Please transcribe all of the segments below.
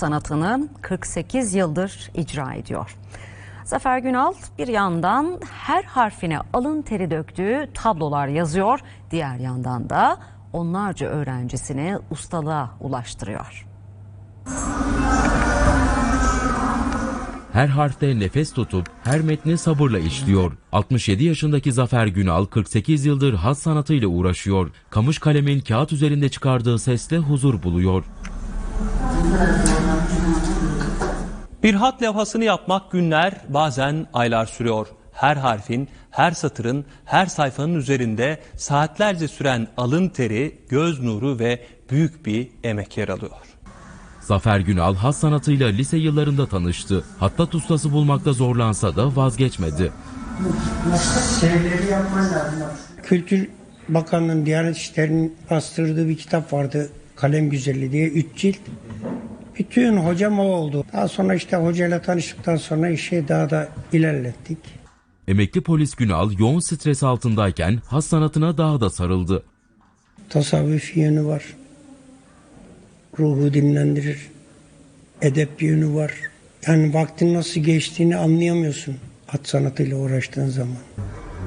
sanatını 48 yıldır icra ediyor. Zafer Günal bir yandan her harfine alın teri döktüğü tablolar yazıyor, diğer yandan da onlarca öğrencisini ustalığa ulaştırıyor. Her harfte nefes tutup her metni sabırla işliyor. 67 yaşındaki Zafer Günal 48 yıldır has sanatıyla uğraşıyor. Kamış kalemin kağıt üzerinde çıkardığı sesle huzur buluyor. Bir hat levhasını yapmak günler bazen aylar sürüyor. Her harfin, her satırın, her sayfanın üzerinde saatlerce süren alın teri, göz nuru ve büyük bir emek yer alıyor. Zafer Günal has sanatıyla lise yıllarında tanıştı. Hattat ustası bulmakta zorlansa da vazgeçmedi. Kültür Bakanlığı'nın Diyanet İşleri'nin bastırdığı bir kitap vardı. Kalem Güzeli diye üç cilt. Bütün hocam o oldu. Daha sonra işte hocayla tanıştıktan sonra işi daha da ilerlettik. Emekli polis Günal yoğun stres altındayken has sanatına daha da sarıldı. Tasavvuf yönü var. Ruhu dinlendirir. Edep yönü var. Yani vaktin nasıl geçtiğini anlayamıyorsun at sanatıyla uğraştığın zaman.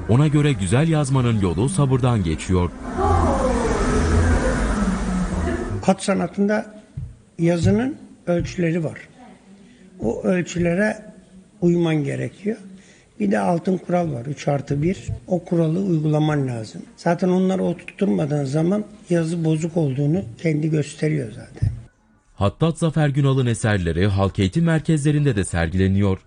Ona göre güzel yazmanın yolu sabırdan geçiyor. At sanatında yazının ölçüleri var. O ölçülere uyman gerekiyor. Bir de altın kural var 3 artı 1. O kuralı uygulaman lazım. Zaten onları oturtturmadığın zaman yazı bozuk olduğunu kendi gösteriyor zaten. Hattat Zafer Günal'ın eserleri halk eğitim merkezlerinde de sergileniyor.